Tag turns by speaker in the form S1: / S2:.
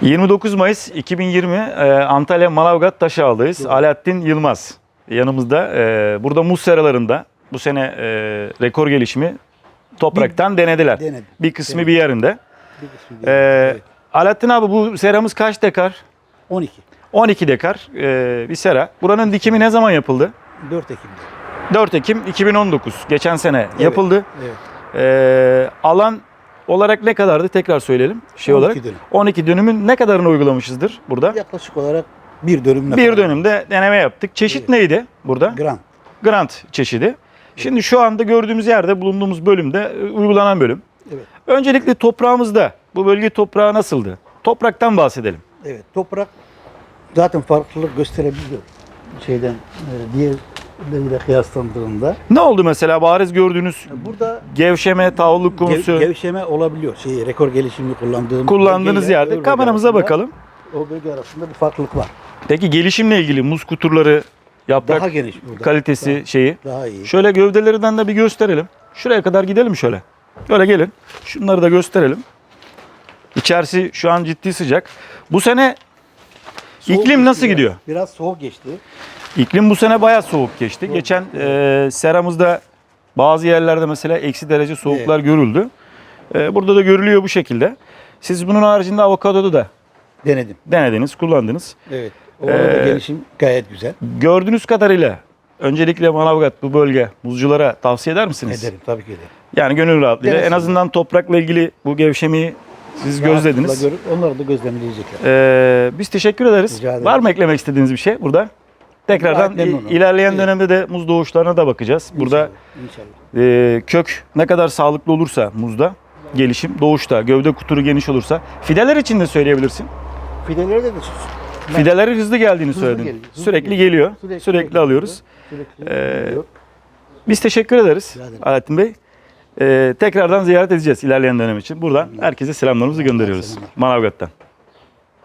S1: 29 Mayıs 2020 e, Antalya Manavgat Taşağı'dayız. Alaaddin Yılmaz yanımızda. E, burada muz seralarında bu sene e, rekor gelişimi topraktan denediler.
S2: Denedim.
S1: Bir kısmı
S2: Denedim.
S1: bir yerinde.
S2: Bir kısmı
S1: E,
S2: değil. Evet.
S1: Alaaddin abi bu seramız kaç dekar?
S2: 12.
S1: 12 dekar e, bir sera. Buranın dikimi ne zaman yapıldı?
S2: 4 Ekim'de.
S1: 4 Ekim 2019. Geçen sene yapıldı.
S2: Evet.
S1: E, alan olarak ne kadardı? Tekrar söyleyelim. Şey
S2: 12
S1: olarak.
S2: dönüm.
S1: 12 dönümün ne kadarını uygulamışızdır burada?
S2: Yaklaşık olarak bir dönümle
S1: Bir
S2: falan.
S1: dönümde deneme yaptık. Çeşit
S2: Evet.
S1: neydi burada?
S2: Gram.
S1: Grant çeşidi. Şimdi şu anda gördüğümüz yerde bulunduğumuz bölümde e, uygulanan bölüm.
S2: Evet.
S1: Öncelikle toprağımızda bu bölge toprağı nasıldı? Topraktan bahsedelim.
S2: Evet. Toprak zaten farklılık gösterebiliyor. Şeyden e, diğerleriyle kıyaslandığında.
S1: Ne oldu mesela bariz gördüğünüz
S2: Burada
S1: gevşeme, tavluk konusu
S2: gev- gevşeme olabiliyor. Şey, rekor gelişimini kullandığım
S1: kullandığınız yerde kameramıza bakalım.
S2: O bölge arasında bir farklılık var.
S1: Peki gelişimle ilgili muz kuturları, yaprak
S2: Daha geniş burada.
S1: kalitesi şeyi.
S2: Daha, daha iyi.
S1: Şöyle gövdelerinden de bir gösterelim. Şuraya kadar gidelim şöyle. Böyle gelin. Şunları da gösterelim. İçerisi şu an ciddi sıcak. Bu sene
S2: Soğuk
S1: iklim nasıl gidiyor?
S2: Biraz soğuk geçti.
S1: İklim bu sene bayağı soğuk geçti.
S2: Soğuk.
S1: Geçen e, seramızda bazı yerlerde mesela eksi derece soğuklar görüldü. E, burada da görülüyor bu şekilde. Siz bunun haricinde avokadoda da
S2: Denedim.
S1: denediniz, kullandınız.
S2: Evet. Orada da
S1: Ee,
S2: gelişim gayet güzel.
S1: Gördüğünüz kadarıyla öncelikle Manavgat bu bölge muzculara tavsiye eder misiniz?
S2: Ederim tabii ki ederim.
S1: Yani gönül rahatlığıyla en azından toprakla ilgili bu gevşemeyi siz gözlediniz.
S2: Rahatlıkla görüp onları da gözlemleyecekler.
S1: Ee, biz teşekkür ederiz. Var mı eklemek istediğiniz bir şey burada? Tekrardan ilerleyen dönemde de muz doğuşlarına da bakacağız. Burada
S2: İnşallah. inşallah.
S1: e, kök ne kadar sağlıklı olursa muzda gelişim, doğuşta, gövde kuturu geniş olursa fideler için de söyleyebilirsin.
S2: Fideleri de de
S1: Fideleri hızlı geldiğini
S2: Hızlı
S1: söyledin.
S2: geliyor, hızlı
S1: Sürekli
S2: geliyor.
S1: geliyor. Sürekli, alıyoruz.
S2: Sürekli
S1: Ee,
S2: geliyor.
S1: Biz teşekkür ederiz. Alaaddin Bey. Ee, tekrardan ziyaret edeceğiz ilerleyen dönem için. Buradan herkese selamlarımızı gönderiyoruz. Manavgat'tan.